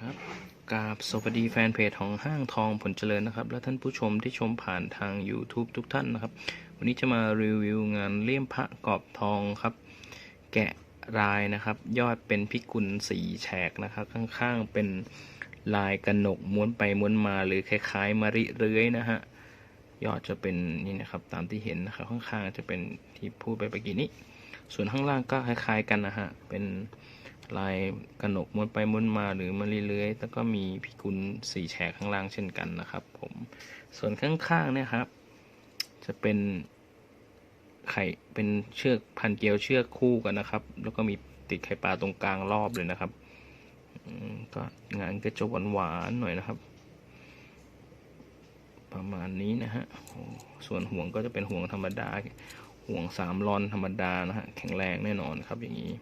ครับกราบสวัสดีแฟนเพจของห้างทองผลเจริญนะครับ และท่านผู้ชมที่ชมผ่านทาง YouTube ทุกท่านนะครับ วันนี้จะมารีวิวงานเลี่ยมพระกรอบทองครับ แกะลายนะครับ ยอดเป็นพิกุลสีแฉกนะครับ ข้างๆเป็นลายกระหนกม้วนไปม้วนมาหรือคล้ายๆมะริเรื้อยนะฮะยอดจะเป็นนี่นะครับตามที่เห็นนะครับข้างๆจะเป็นที่พูดไปเมื่อกี้นี้ ส่วนข้างล่างก็คล้ายๆกันนะฮะเป็น ลายกระหนกม้วนไปม้วนมาหรือมาเลื้อยๆ แล้วก็มีพิกุลสีแฉกข้างล่างเช่นกันนะครับ ผม ส่วนข้างๆเนี่ยครับ จะเป็นไข่เป็นเชือกพันเกลียวเชือกคู่กันนะครับ แล้วก็มีติดไข่ปลาตรงกลางรอบเลยนะครับก็งานก็จะหวานๆหน่อยนะครับ ประมาณนี้นะฮะส่วนห่วงก็จะเป็นห่วงธรรมดา ห่วงสามรอนธรรมดานะฮะแข็งแรงแน่นอนครับอย่างนี้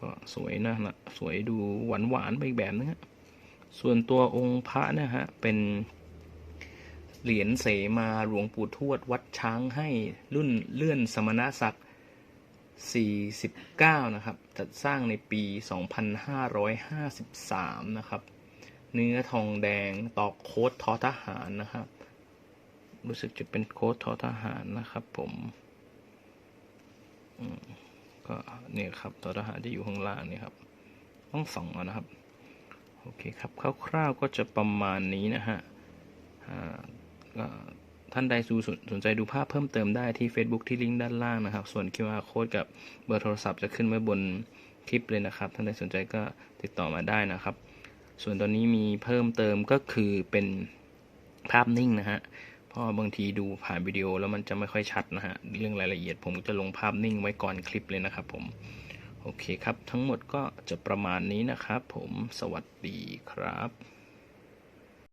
ก็สวยนะนะสวยดูหวานหวานไปอีกแบบนึงฮะส่วนตัวองค์พระนะฮะเป็นเหรียญเสมาหลวงปู่ทวดวัดช้างให้รุ่นเลื่อนสมณศักดิ์49 นะครับ จัดสร้างในปี 2553 นะครับ เนื้อทองแดงตอกโค้ดทอทหารนะครับ รู้สึกจะเป็นโค้ดทอทหารนะครับผม ก็เนี่ยครับทอทหารที่อยู่ข้างล่างเนี่ยครับ ต้องส่องเอานะครับ โอเคครับคร่าวๆก็จะประมาณนี้นะฮะอ่าก็ท่านใดสูสนสนใจดูภาพเพิ่มเติมได้ที่ Facebook ที่ลิงก์ด้านล่างนะครับ ส่วน QR code กับเบอร์โทรศัพท์จะขึ้นไว้บนคลิปเลยนะครับ ท่านใดสนใจก็ติดต่อมาได้นะครับ ส่วนตอนนี้มีเพิ่มเติมก็คือเป็นภาพนิ่งนะฮะ เพราะบางทีดูผ่านวิดีโอแล้วมันจะไม่ค่อยชัดนะฮะ เรื่องรายละเอียดผมจะลงภาพนิ่งไว้ก่อนคลิปเลยนะครับผม โอเคครับ ทั้งหมดก็จะประมาณนี้นะครับผม สวัสดีครับ